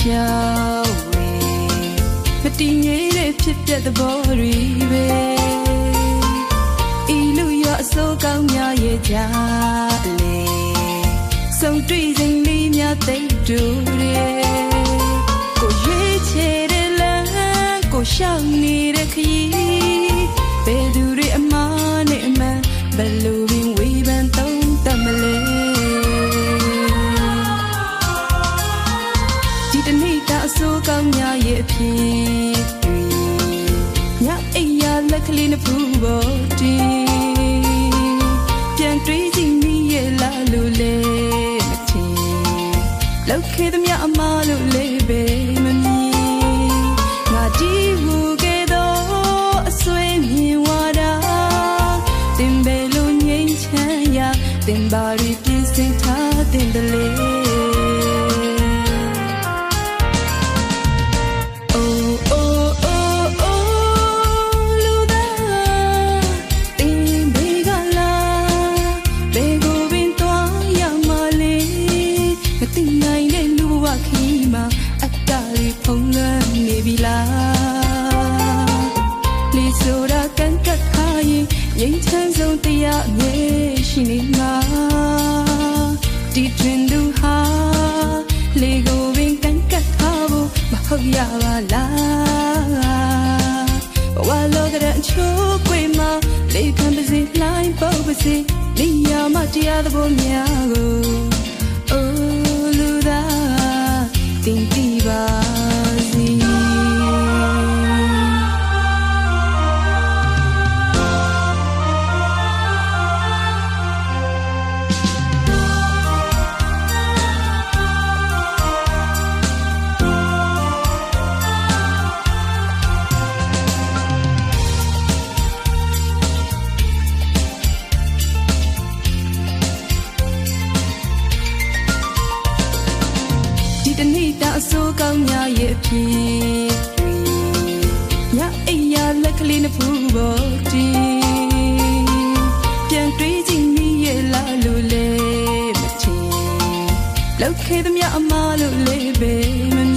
ရှာဝေမတည်ငြိမ်တဲ့ဖြစ်ပျက်သဘောတွေပဲဤလူရအစိုးကောင်းများရဲ့ကြလေဆုံတွေ့စဉ်လေးများသိတူတယ်ကိုရွေးချယ်တဲ့လမ်းကိုရှောင်နေတဲ့ခရီးဘယ်သူတွေ ဒီတနေ့ကအစိုးကောင်းများရဲ့အဖြစ်တွေညအိယာလက်ကလေးနှစ်ဖူးပေါ်တင်ပြန်တွေးကြည့်မိရဲ့လားလို့လေမထင်လောက်ခဲ့သမျှအမားလို့လေ ရှိနေမှာဒီတွင်သူဟာလေကိုပင်ကန့်ကတ်ထားဖို့မဟုတ်ရပါလားဘဝလောကတဲ့အချိုးကွေမှာလေခံပါစေလှိုင်းပုတ်ပါစေနေရာမှာတရားသဘောများကို တနေ့တာအစိုးကောင်းများရဲ့အဖြစ်ညအိယာလက်ကလေးနှစ်ဖူးပေါ်တင်ပြန်တွေးကြည့်မိရဲ့လားလို့လေမချင်လောက်ခဲ့သမျှအမားလို့လေပဲမ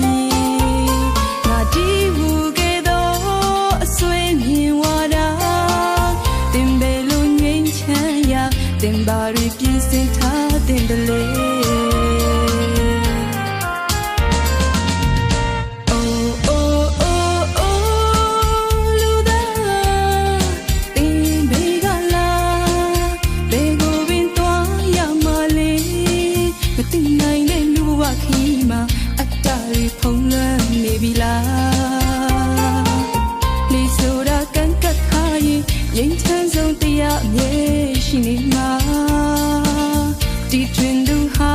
ဒီတွင်သူဟာ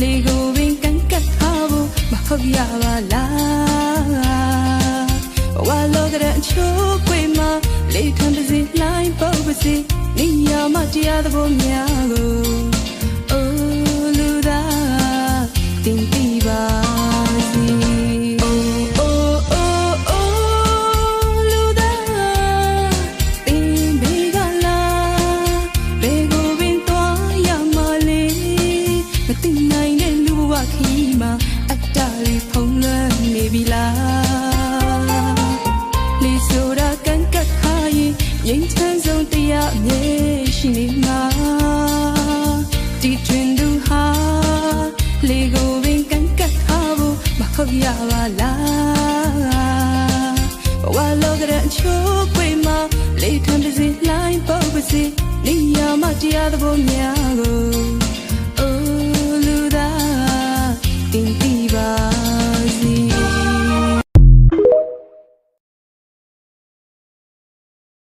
လေကိုပင်ကန့်ကတ်ထားဖို့မဟုတ်ရပါလားဘဝလောကတဲ့အချိုးကွေမှာလေခံပါစေလှိုင်းပုတ်ပါစေနေရာမှာတရားသဘောများကို နေပြီလားလေဆိုတာကန့်ကတ်ထားရင်ငြိမ်းချမ်းဆုံးတရားအမြဲရှိနေမှာဒီတွင်သူဟာလေကိုပင်ကန့်ကတ်ထားဖို့မဟုတ်ရပါလားဘဝလောကတဲ့အချိုးကွေမှာလေထံပါစေလှိုင်းပုတ်ပါစေနေရာမှာတရားသဘောများကို